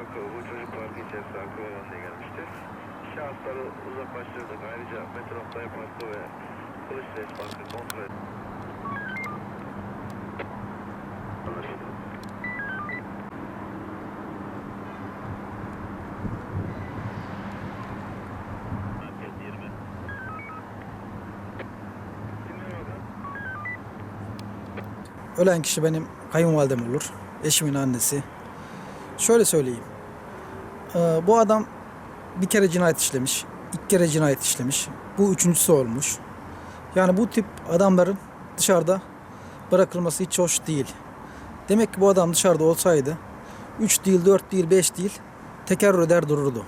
sokak bu çocuk parkı içerisinde alkol olmasına gelmiştir. Şahısları uzaklaştırdık. Ayrıca Metroplay Parkı ve Kılıçdaroğlu Parkı kontrol ettik. Anlaşıldı. Merkez 20. Dinliyorum. Ölen kişi benim kayınvalidem olur. Eşimin annesi. Şöyle söyleyeyim. Ee, bu adam bir kere cinayet işlemiş. iki kere cinayet işlemiş. Bu üçüncüsü olmuş. Yani bu tip adamların dışarıda bırakılması hiç hoş değil. Demek ki bu adam dışarıda olsaydı 3 değil, 4 değil, 5 değil tekerrür eder dururdu.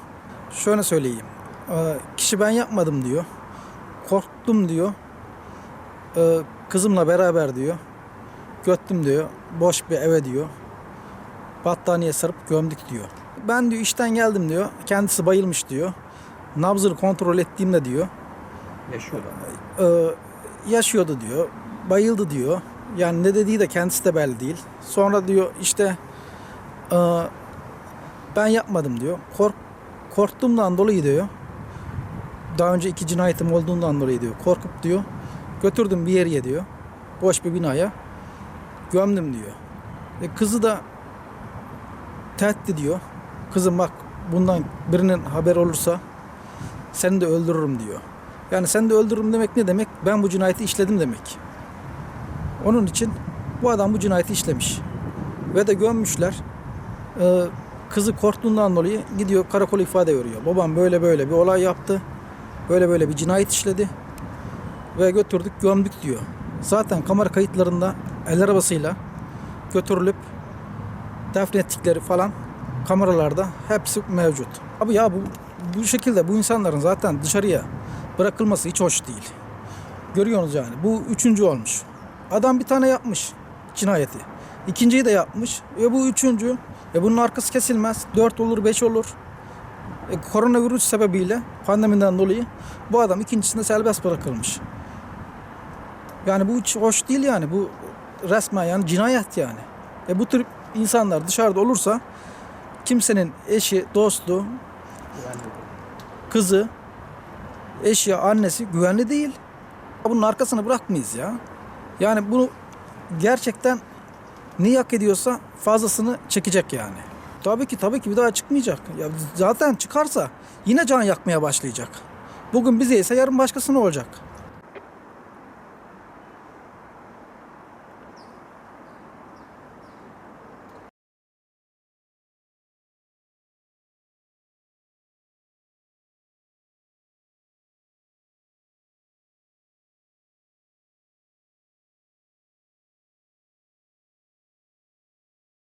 Şöyle söyleyeyim. Ee, kişi ben yapmadım diyor. Korktum diyor. Ee, kızımla beraber diyor. Göttüm diyor. Boş bir eve diyor. Battaniye sarıp gömdük diyor. Ben diyor işten geldim diyor. Kendisi bayılmış diyor. Nabzını kontrol ettiğimde diyor. Yaşıyor. e, yaşıyordu diyor. Bayıldı diyor. Yani ne dediği de kendisi de belli değil. Sonra diyor işte e, ben yapmadım diyor. Kork, korktuğumdan dolayı diyor. Daha önce iki cinayetim olduğundan dolayı diyor. Korkup diyor. Götürdüm bir yere diyor. Boş bir binaya. Gömdüm diyor. Ve kızı da tehdit diyor. Kızım bak bundan birinin haber olursa seni de öldürürüm diyor. Yani sen de öldürürüm demek ne demek? Ben bu cinayeti işledim demek. Onun için bu adam bu cinayeti işlemiş. Ve de gömmüşler. Ee, kızı korktuğundan dolayı gidiyor karakola ifade veriyor. Babam böyle böyle bir olay yaptı. Böyle böyle bir cinayet işledi. Ve götürdük gömdük diyor. Zaten kamera kayıtlarında el arabasıyla götürülüp defnettikleri falan kameralarda hepsi mevcut. Abi ya bu bu şekilde bu insanların zaten dışarıya bırakılması hiç hoş değil. Görüyorsunuz yani. Bu üçüncü olmuş. Adam bir tane yapmış cinayeti. İkinciyi de yapmış. Ve bu üçüncü. E bunun arkası kesilmez. Dört olur, beş olur. E, koronavirüs sebebiyle pandemiden dolayı bu adam ikincisinde serbest bırakılmış. Yani bu hiç hoş değil yani. Bu resmen yani cinayet yani. E bu tür insanlar dışarıda olursa kimsenin eşi, dostu, kızı, eşi, annesi güvenli değil. Bunun arkasını bırakmayız ya. Yani bunu gerçekten ne hak ediyorsa fazlasını çekecek yani. Tabii ki tabii ki bir daha çıkmayacak. Ya zaten çıkarsa yine can yakmaya başlayacak. Bugün bize ise yarın başkasına olacak.